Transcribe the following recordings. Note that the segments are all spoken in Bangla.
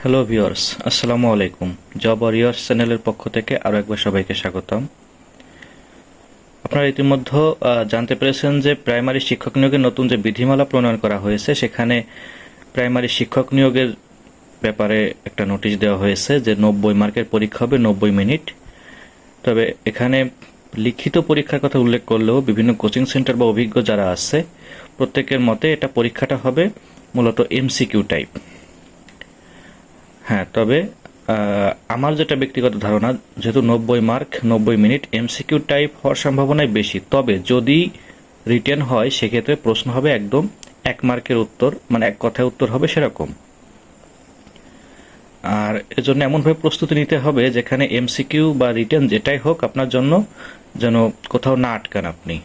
হ্যালো ভিওর্স আসসালামু আলাইকুম জব ওয়ারিয়ার্স চ্যানেলের পক্ষ থেকে আরও একবার সবাইকে স্বাগতম। আপনারা ইতিমধ্যে জানতে পেরেছেন যে প্রাইমারি শিক্ষক নিয়োগের নতুন যে বিধিমালা প্রণয়ন করা হয়েছে, সেখানে প্রাইমারি শিক্ষক নিয়োগের ব্যাপারে একটা নোটিশ দেওয়া হয়েছে যে নব্বই মার্কের পরীক্ষা হবে নব্বই মিনিট। তবে এখানে লিখিত পরীক্ষার কথা উল্লেখ করলেও বিভিন্ন কোচিং সেন্টার বা অভিজ্ঞ যারা আছে, প্রত্যেকের মতে এটা পরীক্ষাটা হবে মূলত এমসিকিউ টাইপ। হ্যাঁ তবে আমার যেটা ব্যক্তিগত ধারণা, যেহেতু নব্বই মার্ক, নব্বই মিনিট এমসিকিউ টাইপ হওয়ার সম্ভাবনাই বেশি। তবে যদি রিটেন হয়, সেক্ষেত্রে প্রশ্ন হবে একদম এক মার্কের উত্তর মানে এক কথায় উত্তর হবে সেরকম। আর এজন্য এমনভাবে প্রস্তুতি নিতে হবে যেখানে এমসিকিউ বা রিটেন যেটাই হোক আপনার জন্য যেন কোথাও না আটকান আপনি।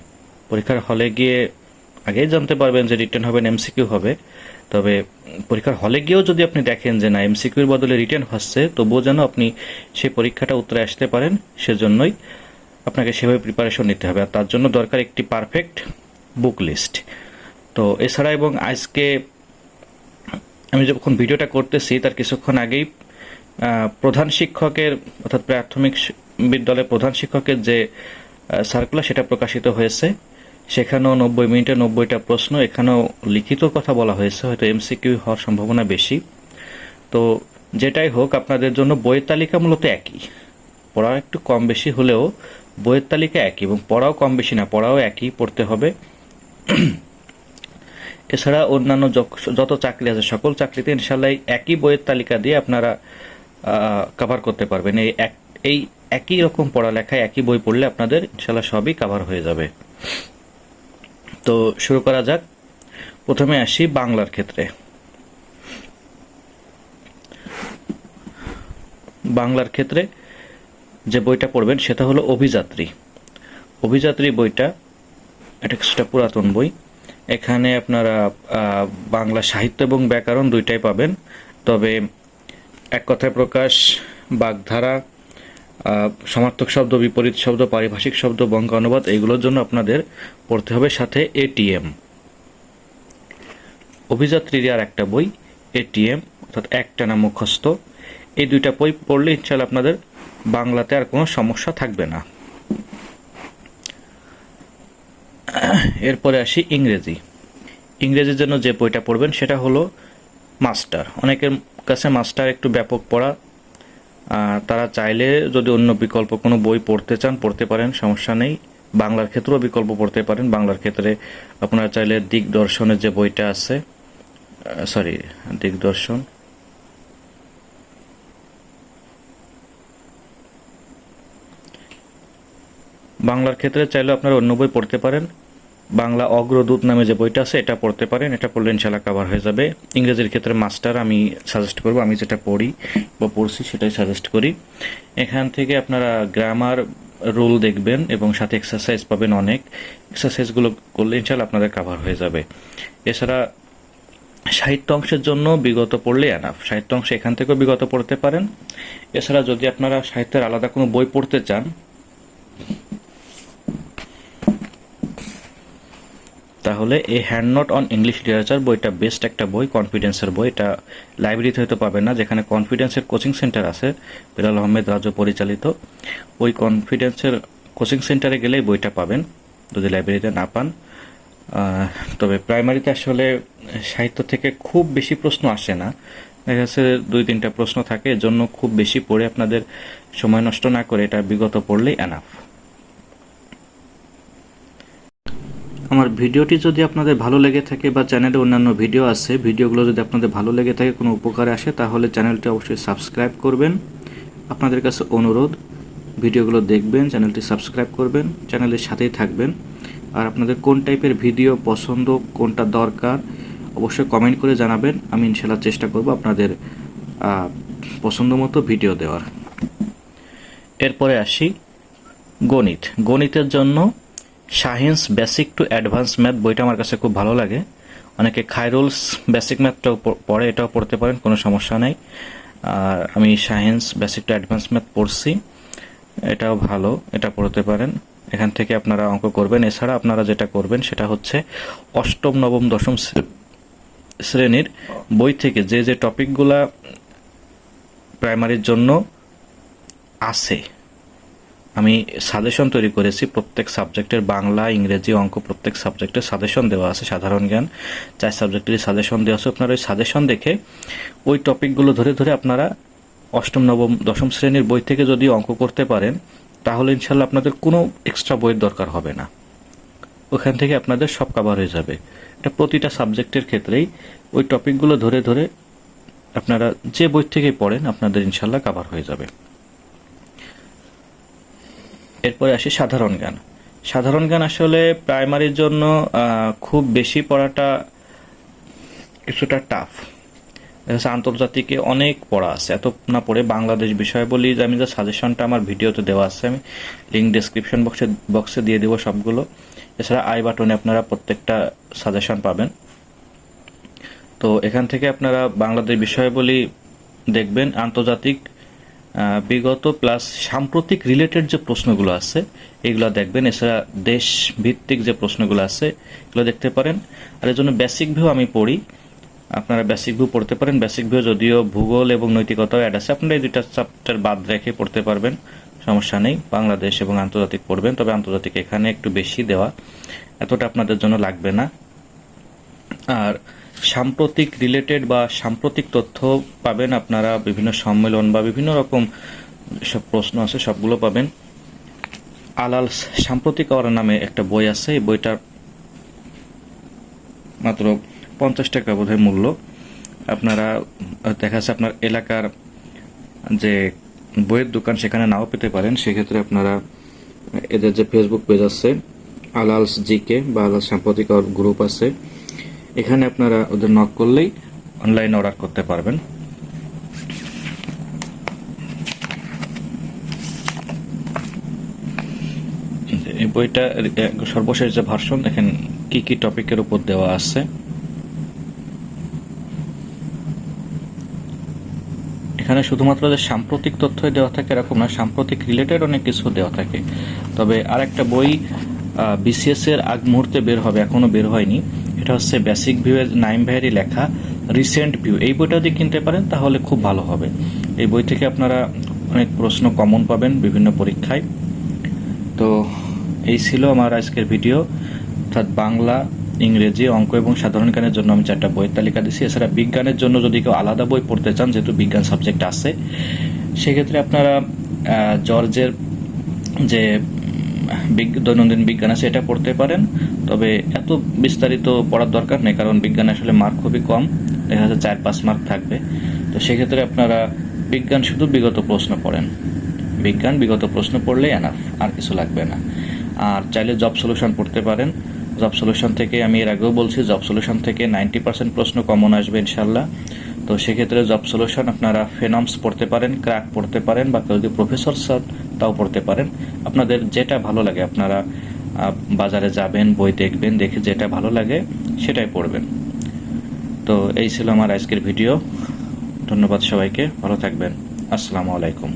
পরীক্ষার হলে গিয়ে আগেই জানতে পারবেন যে রিটেন হবে এমসিকিউ হবে। তবে পরীক্ষার হলে গিয়েও যদি আপনি দেখেন যে না এমসিকিউর বদলে রিটার্ন হচ্ছে, তবুও যেন আপনি সেই পরীক্ষাটা উত্তরে আসতে পারেন, সেজন্যই আপনাকে সেভাবে প্রিপারেশন নিতে হবে। আর তার জন্য দরকার একটি পারফেক্ট বুক লিস্ট তো এছাড়া এবং আজকে আমি যখন ভিডিওটা করতেছি, তার কিছুক্ষণ আগেই প্রধান শিক্ষকের, অর্থাৎ প্রাথমিক বিদ্যালয়ের প্রধান শিক্ষকের যে সার্কুলার সেটা প্রকাশিত হয়েছে। সেখানেও নব্বই মিনিটে নব্বইটা প্রশ্ন, এখানেও লিখিত কথা বলা হয়েছে, হয়তো এমসিকিউ হওয়ার সম্ভাবনা বেশি। তো যেটাই হোক, আপনাদের জন্য বইয়ের তালিকা মূলত একই। পড়া একটু কম বেশি হলেও বইয়ের তালিকা একই এবং পড়াও কম বেশি না, পড়াও একই পড়তে হবে। এছাড়া অন্যান্য যত চাকরি আছে, সকল চাকরিতে ইনশাল্লাহ একই বইয়ের তালিকা দিয়ে আপনারা কভার করতে পারবেন। এই এক, এই একই রকম পড়ালেখায় একই বই পড়লে আপনাদের ইনশাল্লাহ সবই কভার হয়ে যাবে। তো শুরু করা যাক। প্রথমে আসি বাংলার ক্ষেত্রে। বাংলার ক্ষেত্রে যে বইটা পড়বেন সেটা হলো অভিযাত্রী। অভিযাত্রী বইটা, এটা কিছুটা পুরাতন বই। এখানে আপনারা বাংলা সাহিত্য এবং ব্যাকরণ দুইটাই পাবেন। তবে এক কথায় প্রকাশ, বাগধারা সমার্থক শব্দ, বিপরীত শব্দ, পারিভাষিক শব্দ, বঙ্গ অনুবাদ এইগুলোর জন্য আপনাদের পড়তে হবে সাথে এটিএম অভিযাত্রীর আর একটা বই এটিএম অর্থাৎ একটানা মুখস্থ। এই দুইটা বই পড়লে ইনশাল্লাহ আপনাদের বাংলাতে আর কোনো সমস্যা থাকবে না। এরপরে আসি ইংরেজি। ইংরেজির জন্য যে বইটা পড়বেন সেটা হলো মাস্টার। অনেকের কাছে মাস্টার একটু ব্যাপক পড়া তারা চাইলে যদি অন্য বিকল্প কোনো বই পড়তে চান, পড়তে পারেন, সমস্যা নেই। বাংলার ক্ষেত্রেও বিকল্প পড়তে পারেন। বাংলার ক্ষেত্রে আপনারা চাইলে দিগদর্শনের যে বইটা আছে সরি দিগদর্শন। বাংলার ক্ষেত্রে চাইলে আপনারা অন্য বই পড়তে পারেন। বাংলা অগ্রদূত নামে যে বইটা আছে, এটা পড়তে পারেন, এটা পড়লে ইনশাল্লাহ কাভার হয়ে যাবে। ইংরেজির ক্ষেত্রে মাস্টার আমি সাজেস্ট করব, আমি যেটা পড়ি বা পড়ছি সেটাই সাজেস্ট করি। এখান থেকে আপনারা গ্রামার রুল দেখবেন এবং সাথে এক্সারসাইজ পাবেন অনেক। এক্সারসাইজগুলো করলে ইনশাল্লাহ আপনাদের কাভার হয়ে যাবে। এছাড়া সাহিত্য অংশের জন্য বিগত পড়লে এনাফ সাহিত্য অংশ এখান থেকেও বিগত পড়তে পারেন। এছাড়া যদি আপনারা সাহিত্যের আলাদা কোনো বই পড়তে চান তাহলে এই hand note on English literature বইটা বেস্ট একটা বই কনফিডেন্সের বই। এটা লাইব্রেরিতে হয়তো পাবেন না, যেখানে কনফিডেন্সের কোচিং সেন্টার আছে, বিলাল আহমেদ রাজু পরিচালিত। ওই কনফিডেন্সের কোচিং সেন্টারে গেলেই বইটা পাবেন, যদি লাইব্রেরিতে না পান। তবে প্রাইমারিতে আসলে সাহিত্য থেকে খুব বেশি প্রশ্ন আসে না। দেখা যাচ্ছে দুই তিনটা প্রশ্ন থাকে এজন্য খুব বেশি পড়ে আপনাদের সময় নষ্ট না করে এটা বিগত পড়লেই এনাফ আমার ভিডিওটি যদি আপনাদের ভালো লেগে থাকে বা চ্যানেলে অন্যান্য ভিডিও আছে, ভিডিওগুলো যদি আপনাদের ভালো লেগে থাকে, কোনো উপকারে আসে, তাহলে চ্যানেলটি অবশ্যই সাবস্ক্রাইব করবেন। আপনাদের কাছে অনুরোধ, ভিডিওগুলো দেখবেন, চ্যানেলটি সাবস্ক্রাইব করবেন, চ্যানেলের সাথেই থাকবেন। আর আপনাদের কোন টাইপের ভিডিও পছন্দ, কোনটা দরকার, অবশ্যই কমেন্ট করে জানাবেন। আমি ইনশাল্লাহ চেষ্টা করব আপনাদের পছন্দ মতো ভিডিও দেওয়ার। এরপরে আসি গণিত। গণিতের জন্য science basic to advance math বইটা আমার কাছে খুব ভালো লাগে। অনেকে খাইরুলস বেসিক ম্যাথটাও পড়ে, এটাও পড়তে পারেন, কোনো সমস্যা নেই। আর আমি science basic to advance math পড়ছি, এটাও ভালো, এটা পড়তে পারেন। এখান থেকে আপনারা অঙ্ক করবেন। এছাড়া আপনারা যেটা করবেন, সেটা হচ্ছে অষ্টম, নবম, দশম শ্রে- শ্রেণির বই থেকে যে যে টপিকগুলা প্রাইমারির জন্য আছে আমি সাজেশন তৈরি করেছি, প্রত্যেক সাবজেক্টের বাংলা, ইংরেজি অঙ্ক প্রত্যেক সাবজেক্টের সাজেশন দেওয়া আছে, সাধারণ জ্ঞান। চার সাবজেক্টেরই সাজেশন দেওয়া আছে। আপনারা ওই সাজেশন দেখে ওই টপিকগুলো ধরে ধরে আপনারা অষ্টম, নবম, দশম শ্রেণির বই থেকে যদি অঙ্ক করতে পারেন, তাহলে ইনশাল্লাহ আপনাদের কোনো এক্সট্রা বইয়ের দরকার হবে না। ওখান থেকে আপনাদের সব কাভার হয়ে যাবে। এটা প্রতিটা সাবজেক্টের ক্ষেত্রেই ওই টপিকগুলো ধরে ধরে আপনারা যে বই থেকেই পড়েন, আপনাদের ইনশাল্লাহ কাভার হয়ে যাবে। এরপরে আসি সাধারণ জ্ঞান। সাধারণ জ্ঞান আসলে প্রাইমারির জন্য খুব বেশি পড়াটা কিছুটা টাফ দেখা আন্তর্জাতিকে অনেক পড়া আছে। এত না পড়ে বাংলাদেশ বিষয় বলি যে আমি যে সাজেশনটা আমার ভিডিওতে দেওয়া আছে, আমি লিঙ্ক ডেসক্রিপশন বক্সে বক্সে দিয়ে দেবো সবগুলো। এছাড়া আই বাটনে আপনারা প্রত্যেকটা সাজেশন পাবেন। তো এখান থেকে আপনারা বাংলাদেশ বিষয়াবলী দেখবেন, আন্তর্জাতিক বিগত প্লাস সাম্প্রতিক রিলেটেড যে প্রশ্নগুলো আছে, এগুলো দেখবেন। এছাড়া দেশ ভিত্তিক যে প্রশ্নগুলো আছে, এগুলো দেখতে পারেন। আর এর জন্য বেসিক ভিউ আমি পড়ি। আপনারা বেসিক ভিউ পড়তে পারেন। বেসিক ভিউ যদিও ভূগোল এবং নৈতিকতাও অ্যাড আছে। আপনারা এই দুইটা চ্যাপ্টার বাদ রেখে পড়তে পারবেন। সমস্যা নেই। বাংলাদেশ এবং আন্তর্জাতিক পড়বেন। তবে আন্তর্জাতিক এখানে একটু বেশি দেওয়া। এতটা আপনাদের জন্য লাগবে না। আর সাম্প্রতিক রিলেটেড বা সাম্প্রতিক তথ্য পাবেন আপনারা, বিভিন্ন সম্মেলন বা বিভিন্ন রকম সব প্রশ্ন আছে, সবগুলো পাবেন। আলাল সাম্প্রতিক আওয়ার নামে একটা বই আছে, এই বইটার মাত্র পঞ্চাশ টাকা বোধহয় মূল্য। আপনারা, দেখা যাচ্ছে আপনার এলাকার যে বইয়ের দোকান সেখানে নাও পেতে পারেন। সেক্ষেত্রে আপনারা এদের যে ফেসবুক পেজ আছে আলালস জিকে বা আলাল সাম্প্রতিক গ্রুপ আছে এখানে আপনারা ওদের নক করলেই অনলাইন অর্ডার করতে পারবেন। এই বইটা সর্বশেষ যে ভার্সন, দেখেন কি কি টপিকের উপর দেওয়া আছে। এখানে শুধুমাত্র যে সাম্প্রতিক তথ্যই দেওয়া থাকে এরকম না, সাম্প্রতিক রিলেটেড অনেক কিছু দেওয়া থাকে। তবে আরেকটা বই বিসিএস এর আগ মুহূর্তে বের হবে, এখনও বের হয়নি। এটা হচ্ছে বেসিক ভিউ এর নাইম ভাইয়েরই লেখা রিসেন্ট ভিউ এই বইটা যদি কিনতে পারেন, তাহলে খুব ভালো হবে। এই বই থেকে আপনারা অনেক প্রশ্ন কমন পাবেন বিভিন্ন পরীক্ষায়। তো এই ছিল আমার আজকের ভিডিও অর্থাৎ বাংলা, ইংরেজি, অঙ্ক এবং সাধারণ জ্ঞানের জন্য আমি চারটা বইয়ের তালিকা দিচ্ছি এছাড়া বিজ্ঞানের জন্য যদি কেউ আলাদা বই পড়তে চান, যেহেতু বিজ্ঞান সাবজেক্ট আছে, সেক্ষেত্রে আপনারা জর্জের যে দৈনন্দিন বিজ্ঞান আছে, এটা পড়তে পারেন। তবে এত বিস্তারিত পড়ার দরকার নেই, কারণ বিজ্ঞান আসলে মার্ক খুবই কম, দেখা যাচ্ছে চার পাঁচ মার্ক থাকবে। তো সেক্ষেত্রে আপনারা বিজ্ঞান শুধু বিগত প্রশ্ন পড়েন। বিজ্ঞান বিগত প্রশ্ন পড়লে এনাফ আর কিছু লাগবে না। আর চাইলে জব সলিউশন পড়তে পারেন। জব সলিউশন থেকে আমি এর আগেও বলছি জব সলিউশন থেকে নাইনটি পার্সেন্ট প্রশ্ন কমন আসবে ইনশাল্লাহ তো সেক্ষেত্রে জব সলিউশন আপনারা ফেনমস পড়তে পারেন ক্র্যাক পড়তে পারেন বা কেউ যদি প্রফেসর স্যার তাও পড়তে পারেন। আপনাদের যেটা ভালো লাগে, আপনারা বাজারে যাবেন, বই দেখবেন, দেখে যেটা ভালো লাগে সেটাই পড়বেন। তো এই ছিল আমার আজকের ভিডিও ধন্যবাদ সবাইকে, ভালো থাকবেন। আসসালামু আলাইকুম।